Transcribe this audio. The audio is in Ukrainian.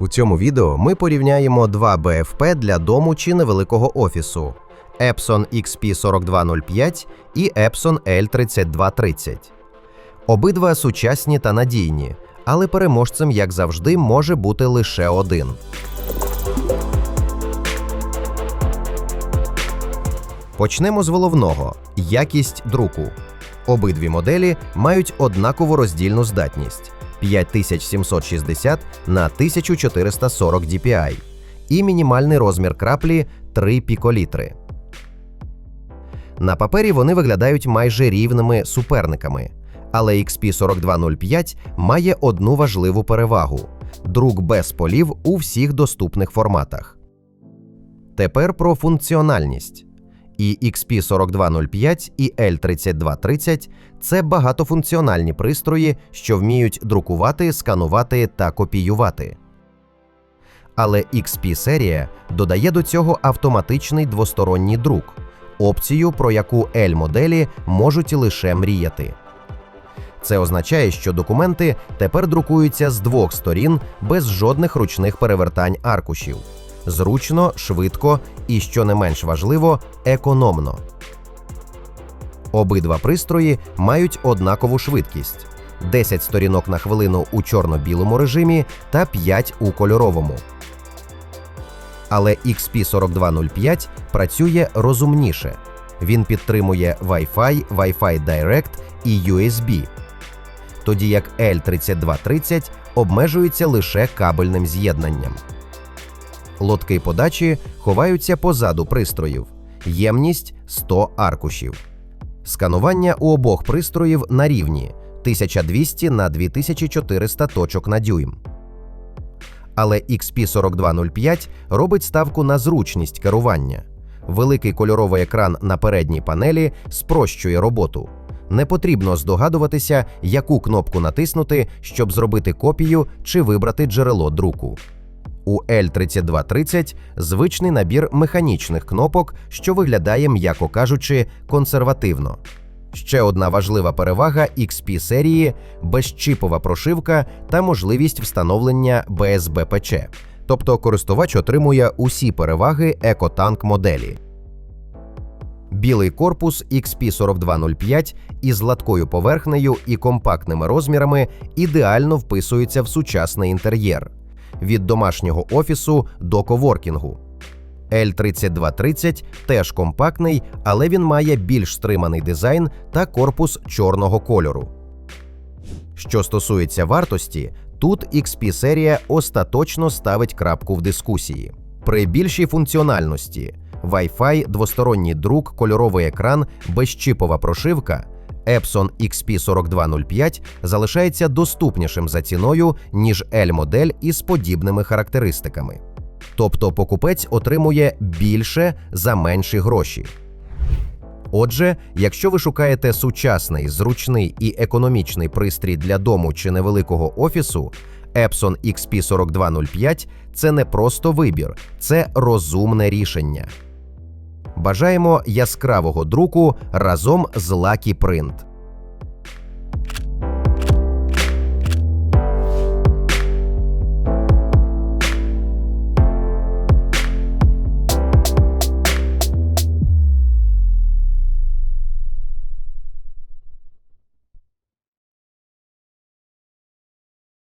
У цьому відео ми порівняємо два БФП для дому чи невеликого офісу Epson XP4205 і Epson L3230. Обидва сучасні та надійні, але переможцем, як завжди, може бути лише один. Почнемо з головного якість друку. Обидві моделі мають однакову роздільну здатність 5760 на 1440 DPI і мінімальний розмір краплі 3 піколітри. На папері вони виглядають майже рівними суперниками, але XP4205 має одну важливу перевагу друк без полів у всіх доступних форматах. Тепер про функціональність. І XP4205 і L3230 це багатофункціональні пристрої, що вміють друкувати, сканувати та копіювати. Але XP серія додає до цього автоматичний двосторонній друк, опцію, про яку L-моделі можуть лише мріяти. Це означає, що документи тепер друкуються з двох сторін без жодних ручних перевертань аркушів. Зручно, швидко і, що не менш важливо, економно. Обидва пристрої мають однакову швидкість: 10 сторінок на хвилину у чорно-білому режимі та 5 у кольоровому. Але XP4205 працює розумніше. Він підтримує Wi-Fi, Wi-Fi Direct і USB, тоді як L3230 обмежується лише кабельним з'єднанням. Лотки подачі ховаються позаду пристроїв. Ємність 100 аркушів. Сканування у обох пристроїв на рівні 1200 на 2400 точок на дюйм. Але XP4205 робить ставку на зручність керування. Великий кольоровий екран на передній панелі спрощує роботу. Не потрібно здогадуватися, яку кнопку натиснути, щоб зробити копію чи вибрати джерело друку. У L3230 звичний набір механічних кнопок, що виглядає, м'яко кажучи, консервативно. Ще одна важлива перевага XP серії безчіпова прошивка та можливість встановлення BSB-ПЧ, тобто користувач отримує усі переваги екотанк моделі. Білий корпус XP4205 із гладкою поверхнею і компактними розмірами ідеально вписується в сучасний інтер'єр від домашнього офісу до коворкінгу. L3230 теж компактний, але він має більш стриманий дизайн та корпус чорного кольору. Що стосується вартості, тут XP серія остаточно ставить крапку в дискусії. При більшій функціональності Wi-Fi, двосторонній друк, кольоровий екран, безчіпова прошивка. Epson XP4205 залишається доступнішим за ціною, ніж L-модель із подібними характеристиками. Тобто покупець отримує більше за менші гроші. Отже, якщо ви шукаєте сучасний, зручний і економічний пристрій для дому чи невеликого офісу, Epson XP4205 це не просто вибір, це розумне рішення. Бажаємо яскравого друку разом з Lucky Print.